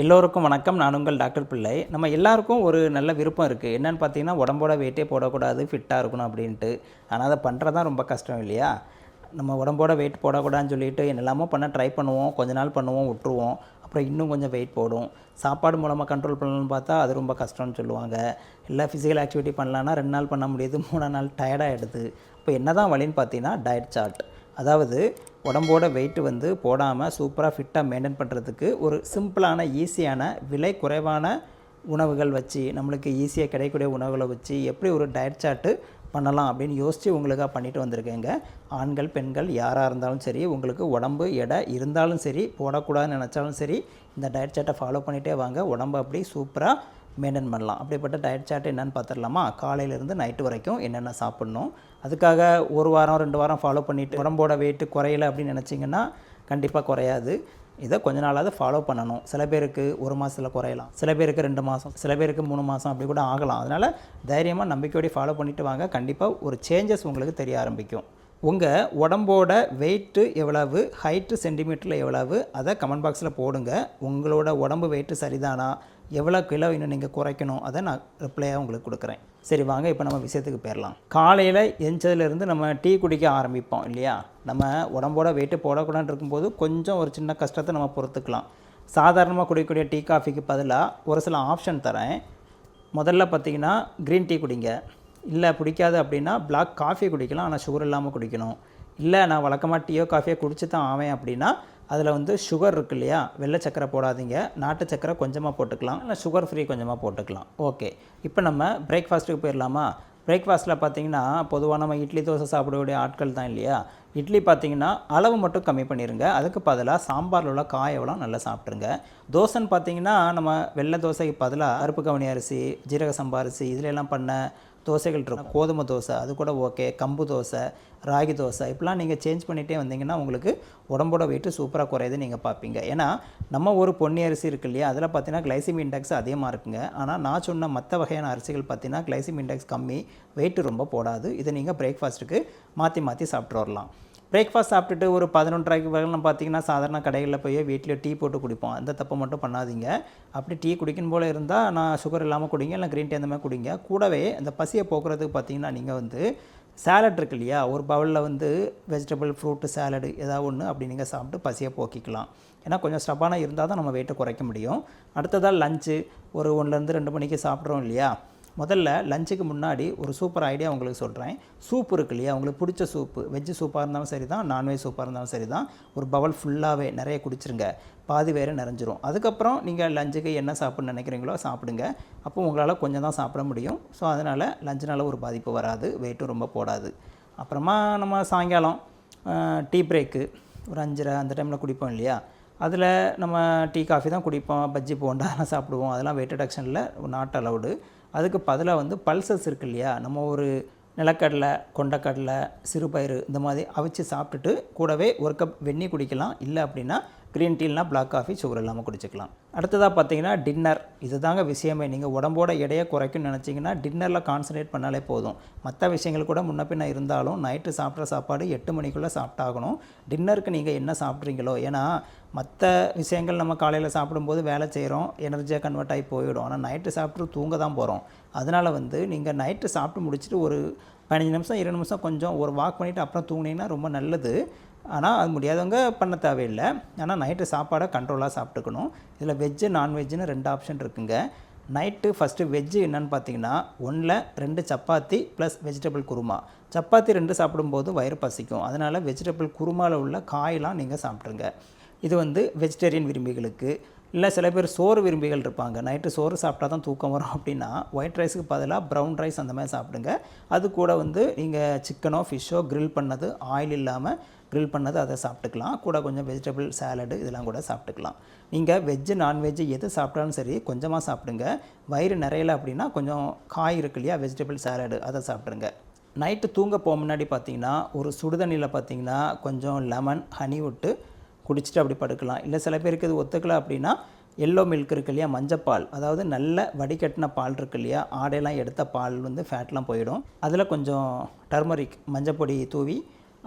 எல்லோருக்கும் வணக்கம். நான் உங்கள் டாக்டர் பிள்ளை. நம்ம எல்லாருக்கும் ஒரு நல்ல விருப்பம் இருக்குது என்னென்னு பார்த்தீங்கன்னா உடம்போட வெயிட்டே போடக்கூடாது ஃபிட்டாக இருக்கணும் அப்படின்ட்டு. ஆனால் அதை பண்ணுறது தான் ரொம்ப கஷ்டம் இல்லையா? நம்ம உடம்போட வெயிட் போடக்கூடாதுன்னு சொல்லிட்டு என்னெல்லாமோ பண்ண ட்ரை பண்ணுவோம். கொஞ்ச நாள் பண்ணுவோம் விட்டுருவோம். அப்புறம் இன்னும் கொஞ்சம் வெயிட் போடும். சாப்பாடு மூலமாக கண்ட்ரோல் பண்ணணும்னு பார்த்தா அது ரொம்ப கஷ்டம்னு சொல்லுவாங்க. இல்லை ஃபிசிக்கல் ஆக்டிவிட்டி பண்ணலான்னா ரெண்டு நாள் பண்ண முடியுது மூணு நாள் டயர்டாகிடுது இப்போ என்ன தான் வழின்னு பார்த்தீங்கன்னா டயட் சார்ட் அதாவது உடம்போட வெயிட் வந்து போடாமல் சூப்பராக ஃபிட்டாக மெயின்டைன் பண்ணுறதுக்கு ஒரு சிம்பிளான ஈஸியான விலை குறைவான உணவுகள் வச்சு நம்மளுக்கு ஈஸியாக கிடைக்கக்கூடிய உணவுகளை வச்சு எப்படி ஒரு டயட் சார்ட்டு பண்ணலாம் அப்படின்னு யோசித்து உங்களுக்காக பண்ணிட்டு வந்திருக்கேங்க. ஆண்கள் பெண்கள் யாராக இருந்தாலும் சரி உங்களுக்கு உடம்பு எடை இருந்தாலும் சரி போடக்கூடாதுன்னு நினச்சாலும் சரி இந்த டயட் சார்ட்டை ஃபாலோ பண்ணிகிட்டே வாங்க. உடம்பு அப்படி சூப்பராக மெயின்டைன் பண்ணலாம். அப்படிப்பட்ட டயட் சார்ட் என்னென்னு பார்த்துடலாமா? காலையிலேருந்து நைட்டு வரைக்கும் என்னென்ன சாப்பிட்ணும்? அதுக்காக ஒரு வாரம் ரெண்டு வாரம் ஃபாலோ பண்ணிவிட்டு உடம்போட வெயிட் குறையலை அப்படின்னு நினச்சிங்கன்னா கண்டிப்பாக குறையாது. இதை கொஞ்ச நாளாவது ஃபாலோ பண்ணணும். சில பேருக்கு ஒரு மாதத்தில் குறையலாம். சில பேருக்கு ரெண்டு மாதம் சில பேருக்கு மூணு மாதம் அப்படி கூட ஆகலாம். அதனால் தைரியமாக நம்பிக்கையோடய ஃபாலோ பண்ணிவிட்டு வாங்க. கண்டிப்பாக ஒரு சேஞ்சஸ் உங்களுக்கு தெரிய ஆரம்பிக்கும். உங்கள் உடம்போட வெயிட்டு எவ்வளவு ஹைட்டு சென்டிமீட்டரில் எவ்வளவு அதை கமெண்ட் பாக்ஸில் போடுங்க. உங்களோட உடம்பு வெயிட்டு சரிதானா? எவ்வளோ கிலோ இன்னும் நீங்கள் குறைக்கணும் அதை நான் ரிப்ளையாக உங்களுக்கு கொடுக்குறேன். சரி வாங்க இப்போ நம்ம விஷயத்துக்கு போயிடலாம். காலையில் எஞ்சதுலேருந்து நம்ம டீ குடிக்க ஆரம்பிப்போம் இல்லையா? நம்ம உடம்போட வெயிட்டு போடக்கூடாதுன்னு இருக்கும்போது கொஞ்சம் ஒரு சின்ன கஷ்டத்தை நம்ம பொறுத்துக்கலாம். சாதாரணமாக குடிக்கக்கூடிய டீ காஃபிக்கு பதிலாக ஒரு சில ஆப்ஷன் தரேன். முதல்ல பார்த்தீங்கன்னா க்ரீன் டீ குடிங்க. இல்லை பிடிக்காது அப்படின்னா பிளாக் காஃபி குடிக்கலாம் ஆனால் சுகர் இல்லாமல் குடிக்கணும். இல்லை நான் வழக்கமாக டீயோ காஃபியோ குடிச்சு தான் ஆவேன் அப்படின்னா அதில் வந்து சுகர் இருக்கு இல்லையா? வெள்ளை சக்கரை போடாதீங்க. நாட்டு சக்கரை கொஞ்சமாக போட்டுக்கலாம். இல்லை சுகர் ஃப்ரீ கொஞ்சமாக போட்டுக்கலாம். ஓகே இப்போ நம்ம பிரேக்ஃபாஸ்ட்டுக்கு போயிடலாமா? பிரேக்ஃபாஸ்ட்டில் பார்த்தீங்கன்னா பொதுவாக நம்ம இட்லி தோசை சாப்பிடக்கூடிய ஆட்கள் தான் இல்லையா? இட்லி பார்த்தீங்கன்னா அளவு மட்டும் கம்மி பண்ணிடுங்க அதுக்கு பதிலாக சாம்பாரில் உள்ள காயவெல்லாம் நல்லா சாப்பிட்ருங்க தோசைன்னு பார்த்தீங்கன்னா நம்ம வெள்ளை தோசைக்கு பதிலாக அருப்பு கவனி அரிசி ஜீரக சம்பா அரிசி இதிலெல்லாம் பண்ண தோசைகள் இருக்கும். கோதுமை தோசை அது கூட ஓகே. கம்பு தோசை ராகி தோசை இப்படிலாம் நீங்கள் சேஞ்ச் பண்ணிகிட்டே வந்தீங்கன்னா உங்களுக்கு உடம்போட வெயிட்டு சூப்பராக குறையுது நீங்கள் பார்ப்பீங்க. ஏன்னா நம்ம ஒரு பொன்னி அரிசி இருக்கு இல்லையா? அதில் பார்த்தீங்கன்னா கிளைசிம் இண்டெக்ஸ் அதிகமாக இருக்குங்க. ஆனால் நான் சொன்ன மற்ற வகையான அரிசிகள் பார்த்தீங்கன்னா கிளைசிம் இண்டெக்ஸ் கம்மி வெயிட்டு ரொம்ப போடாது. இதை நீங்கள் பிரேக்ஃபாஸ்ட்டுக்கு மாற்றி மாற்றி சாப்பிட்டு வரலாம். பிரேக்ஃபாஸ்ட் சாப்பிட்டுட்டு ஒரு பதினொன்றரைக்கு வரைக்கும் பார்த்தீங்கன்னா சாதாரண கடைகளில் போய் வீட்டில் டீ போட்டு குடிப்போம். அந்த தப்பை மட்டும் பண்ணாதீங்க. அப்படி டீ குடிக்கணும் போல் இருந்தால் நான் சுகர் இல்லாமல் குடிங்க இல்லை க்ரீன் டீ அந்த மாதிரி குடிங்க. கூடவே அந்த பசியை போக்குறதுக்கு பார்த்தீங்கன்னா நீங்கள் வந்து சேலட் இருக்கு இல்லையா? ஒரு பவுலில் வந்து வெஜிடபிள் ஃப்ரூட்டு சேலடு ஏதாவது ஒன்று அப்படி நீங்கள் சாப்பிட்டு பசியை போக்கிக்கலாம். ஏன்னா கொஞ்சம் ஸ்டப்பான இருந்தால் தான் நம்ம வெயிட்டை குறைக்க முடியும். அடுத்ததாக லஞ்சு ஒரு ஒன்றுலேருந்து ரெண்டு மணிக்கு சாப்பிட்றோம் இல்லையா? முதல்ல லஞ்சுக்கு முன்னாடி ஒரு சூப்பர் ஐடியா உங்களுக்கு சொல்கிறேன் சூப் இருக்கு இல்லையா? உங்களுக்கு பிடிச்ச சூப்பு வெஜ்ஜு சூப்பாக இருந்தாலும் சரி தான் நான்வெஜ் சூப்பாக இருந்தாலும் சரி தான் ஒரு பவல் ஃபுல்லாகவே நிறைய குடிச்சிருங்க. பாதி வேறு நிறைஞ்சிரும். அதுக்கப்புறம் நீங்கள் லஞ்சுக்கு என்ன சாப்பிட்ணுன்னு நினைக்கிறீங்களோ சாப்பிடுங்க. அப்போ உங்களால் கொஞ்சம் தான் சாப்பிட முடியும். ஸோ அதனால் லஞ்சுனால் ஒரு பாதிப்பு வராது. வெயிட்டும் ரொம்ப போடாது. அப்புறமா நம்ம சாயங்காலம் டீ பிரேக்கு ஒரு அஞ்சரை அந்த டைமில் குடிப்போம் இல்லையா? அதில் நம்ம டீ காஃபி தான் குடிப்போம். பஜ்ஜி போண்டா அதெல்லாம் சாப்பிடுவோம். அதெல்லாம் வெயிட் ரிடக்ஷனில் நாட் அலவுடு அதுக்கு பதிலாக வந்து பல்சஸ் இருக்கு இல்லையா? நம்ம ஒரு நிலக்கடலை கொண்டக்கடலை சிறுபயிறு இந்த மாதிரி அவிச்சு சாப்பிட்டுட்டு கூடவே ஒரு கப் வெந்நி குடிக்கலாம். இல்லை அப்படின்னா க்ரீன் டீல்னால் பிளாக் காஃபி சுகர் இல்லாமல் குடிச்சிக்கலாம். அடுத்ததாக பார்த்தீங்கன்னா டின்னர் இதுதாங்க விஷயமே. நீங்கள் உடம்போட எடையை குறைக்கும்னு நினச்சிங்கன்னா டின்னரில் கான்சன்ட்ரேட் பண்ணாலே போதும். மற்ற விஷயங்கள் கூட முன்ன பின்ன இருந்தாலும் நைட்டு சாப்பிட்ற சாப்பாடு எட்டு மணிக்குள்ளே சாப்பிட்டாகணும். டின்னருக்கு நீங்கள் என்ன சாப்பிட்றீங்களோ ஏன்னா மற்ற விஷயங்கள் நம்ம காலையில் சாப்பிடும்போது வேலை செய்கிறோம் எனர்ஜியாக கன்வெர்ட் ஆகி போயிடும். ஆனால் நைட்டு சாப்பிட்டு தூங்க தான் போகிறோம் அதனால் வந்து நீங்கள் நைட்டு சாப்பிட்டு முடிச்சுட்டு ஒரு பதினஞ்சு நிமிஷம் இருபது நிமிஷம் கொஞ்சம் ஒரு வாக் பண்ணிவிட்டு அப்புறம் தூங்கினீங்கன்னா ரொம்ப நல்லது. ஆனால் அது முடியாதவங்க பண்ண தேவையில்லை. ஆனால் நைட்டு சாப்பாடை கண்ட்ரோலாக சாப்பிட்டுக்கணும். இதில் வெஜ்ஜு நான்வெஜ்ஜுன்னு ரெண்டு ஆப்ஷன் இருக்குங்க. நைட்டு ஃபஸ்ட்டு வெஜ்ஜு என்னென்னு பார்த்தீங்கன்னா ஒன்றில் ரெண்டு சப்பாத்தி ப்ளஸ் வெஜிடபிள் குருமா. சப்பாத்தி ரெண்டு சாப்பிடும்போது வயிறு பசிக்கும். அதனால் வெஜிடபிள் குருமாவில் உள்ள காயெலாம் நீங்கள் சாப்பிட்ருங்க இது வந்து வெஜிடேரியன் விரும்பிகளுக்கு. இல்லை சில பேர் சோறு விரும்பிகள் இருப்பாங்க. நைட்டு சோறு சாப்பிட்டா தான் தூக்கம் வரும் அப்படின்னா ஒயிட் ரைஸுக்கு பதிலாக ப்ரௌன் ரைஸ் அந்த மாதிரி சாப்பிடுங்க. அது கூட வந்து நீங்கள் சிக்கனோ ஃபிஷ்ஷோ க்ரில் பண்ணது ஆயில் இல்லாமல் க்ரில் பண்ணது அதை சாப்பிட்டுக்கலாம். கூட கொஞ்சம் வெஜிடபிள் சாலடு இதெல்லாம் கூட சாப்பிட்டுக்கலாம். நீங்கள் வெஜ்ஜு நான்வெஜ்ஜு எது சாப்பிட்டாலும் சரி கொஞ்சமாக சாப்பிடுங்க. வயிறு நிறையல அப்படின்னா கொஞ்சம் காய் இருக்கு இல்லையா வெஜிடபிள் சாலடு அதை சாப்பிட்ருங்க நைட்டு தூங்க போக முன்னாடி பார்த்தீங்கன்னா ஒரு சுடுதண்ணியில் பார்த்தீங்கன்னா கொஞ்சம் லெமன் ஹனி விட்டு குடிச்சிட்டு அப்படி படுக்கலாம். இல்லை சில பேருக்கு இது ஒத்துக்கல அப்படின்னா எல்லோ மில்க் இருக்கு இல்லையா மஞ்சப்பால். அதாவது நல்ல வடிகட்டின பால் இருக்கு இல்லையா ஆடையெல்லாம் எடுத்த பால் வந்து ஃபேட்லாம் போயிடும். அதில் கொஞ்சம் டர்மரிக் மஞ்சப்பொடி தூவி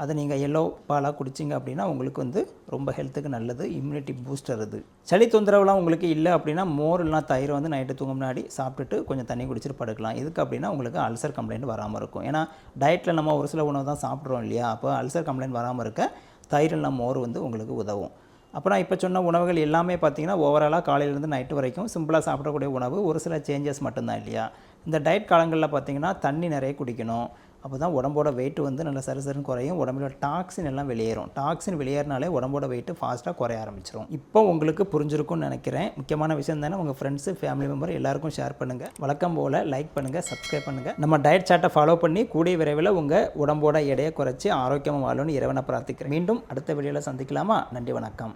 அதை நீங்கள் எல்லோ பாலாக குடிச்சிங்க அப்படின்னா உங்களுக்கு வந்து ரொம்ப ஹெல்த்துக்கு நல்லது இம்யூனிட்டி பூஸ்டர் அது. சளி தொந்தரவுலாம் உங்களுக்கு இல்லை அப்படின்னா மோர் இல்லைனா தயிர் வந்து நைட்டு தூங்க முன்னாடி சாப்பிட்டுட்டு கொஞ்சம் தண்ணி குடிச்சிட்டு படுக்கலாம். இதுக்கு அப்படின்னா உங்களுக்கு அல்சர் கம்ப்ளைண்ட் வராமல் இருக்கும். ஏன்னா டயட்டில் நம்ம ஒரு சில உணவு தான் சாப்பிட்றோம் இல்லையா அப்போ அல்சர் கம்ப்ளைண்ட் வராமல் இருக்க தயிர் நம்ம மோர் வந்து உங்களுக்கு உதவும். அப்புறம் இப்போ சொன்ன உணவுகள் எல்லாமே பார்த்திங்கன்னா ஓவராலாக காலையிலேருந்து நைட்டு வரைக்கும் சிம்பிளாக சாப்பிடக்கூடிய உணவு ஒரு சில சேஞ்சஸ் மட்டும்தான் இல்லையா? இந்த டயட் காலங்களில் பார்த்தீங்கன்னா தண்ணி நிறைய குடிக்கணும். அப்போ தான் உடம்போட வெயிட் வந்து நல்லா சரசரன்னு குறையும். உடம்புல டாக்ஸின் எல்லாம் வெளியேறும். டாக்ஸின் வெளியேறினாலே உடம்போட வெயிட் ஃபாஸ்ட்டாக குறைய ஆரம்பிச்சிடும் இப்போ உங்களுக்கு புரிஞ்சிருக்கும்னு நினைக்கிறேன். முக்கியமான விஷயம் தானே உங்கள் ஃப்ரெண்ட்ஸு ஃபேமிலி மெம்பர் எல்லாருக்கும் ஷேர் பண்ணுங்கள் வழக்கம் போல் லைக் பண்ணுங்கள் சப்ஸ்கிரைப் பண்ணுங்கள் நம்ம டயட் சார்ட்டை ஃபாலோ பண்ணி கூடிய விரைவில் உங்கள் உடம்போட எடையை குறைச்சி ஆரோக்கியமாக வாழணும்னு இறைவனை பிரார்த்திக்கிறேன். மீண்டும் அடுத்த வீடியோவில் சந்திக்கலாமா? நன்றி வணக்கம்.